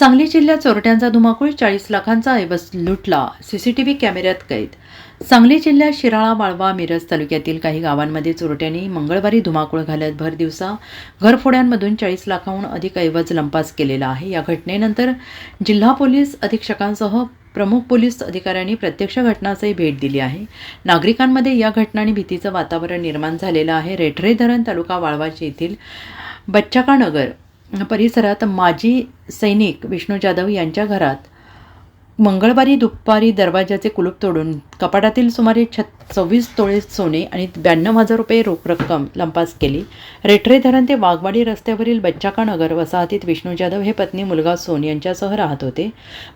सांगली जिल्ह्यात चोरट्यांचा धुमाकूळ चाळीस लाखांचा ऐवज लुटला. सीसीटीव्ही कॅमेऱ्यात कैद. सांगली जिल्ह्यात शिराळा वाळवा मिरज तालुक्यातील काही गावांमध्ये चोरट्यांनी मंगळवारी धुमाकूळ घालत भर दिवसा घरफोड्यांमधून चाळीस लाखाहून अधिक ऐवज लंपास केलेला आहे. या घटनेनंतर जिल्हा पोलीस अधीक्षकांसह प्रमुख पोलीस अधिकाऱ्यांनी प्रत्यक्ष घटनासही भेट दिली आहे. नागरिकांमध्ये या घटनांनी भीतीचं वातावरण निर्माण झालेलं आहे. रेठरे धरण तालुका वाळवाचे येथील बच्चाका नगर परिसरात माजी सैनिक विष्णू जाधव यांच्या घरात मंगळवारी दुपारी दरवाजाचे कुलूप तोडून कपाटातील सुमारे छत सव्वीस तोळे सोने आणि ब्याण्णव हजार रुपये रोख रक्कम लंपास केली. रेठरे धरण ते वाघवाडी रस्त्यावरील बच्चाका नगर वसाहतीत विष्णू जाधव हे पत्नी मुलगा सोन यांच्यासह राहत होते.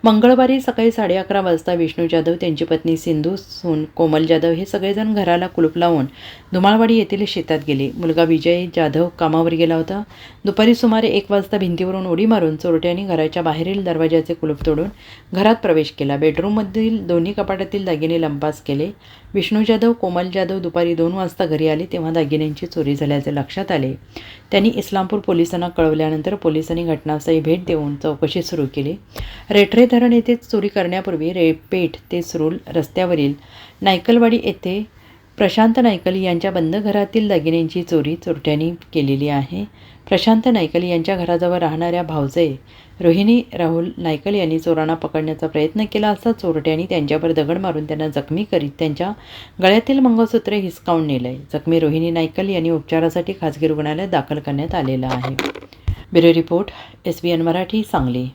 मंगळवारी सकाळी साडे अकरा वाजता विष्णू जाधव त्यांची पत्नी सिंधू सोन कोमल जाधव हे सगळेजण घराला कुलूप लावून धुमाळवाडी येथील शेतात गेले. मुलगा विजय जाधव कामावर गेला होता. दुपारी सुमारे एक वाजता भिंतीवरून उडी मारून चोरट्यांनी घराच्या बाहेरील दरवाजाचे कुलूप तोडून घरात प्रवेश केला. बेडरूममधील दोन्ही कपाटातील दागिने लंपास केले. विष्णू जाधव कोमल जाधव दुपारी दोन वाजता घरी आले तेव्हा दागिन्यांची चोरी झाल्याचे लक्षात आले. त्यांनी इस्लामपूर पोलिसांना कळवल्यानंतर पोलिसांनी घटनास्थळी भेट देऊन चौकशी सुरू केली. रेठरे धरण येथे चोरी करण्यापूर्वी रेपेठ ते सुरूल रस्त्यावरील नायकलवाडी येथे प्रशांत नायकल यांच्या बंद घरातील दागिन्यांची चोरी चोरट्यांनी केलेली आहे. प्रशांत नायकल यांच्या घराजवळ राहणाऱ्या भावजे रोहिणी राहुल नायकल यांनी चोरांना पकडण्याचा प्रयत्न केला असता चोरट्यांनी त्यांच्यावर दगड मारून त्यांना जखमी करीत त्यांच्या गळ्यातील मंगळसूत्र हिसकावून नेलंय. जखमी रोहिणी नायकल यांनी उपचारासाठी खासगी रुग्णालयात दाखल करण्यात आलेलं आहे. Bureau report S B N Marathi Sangli.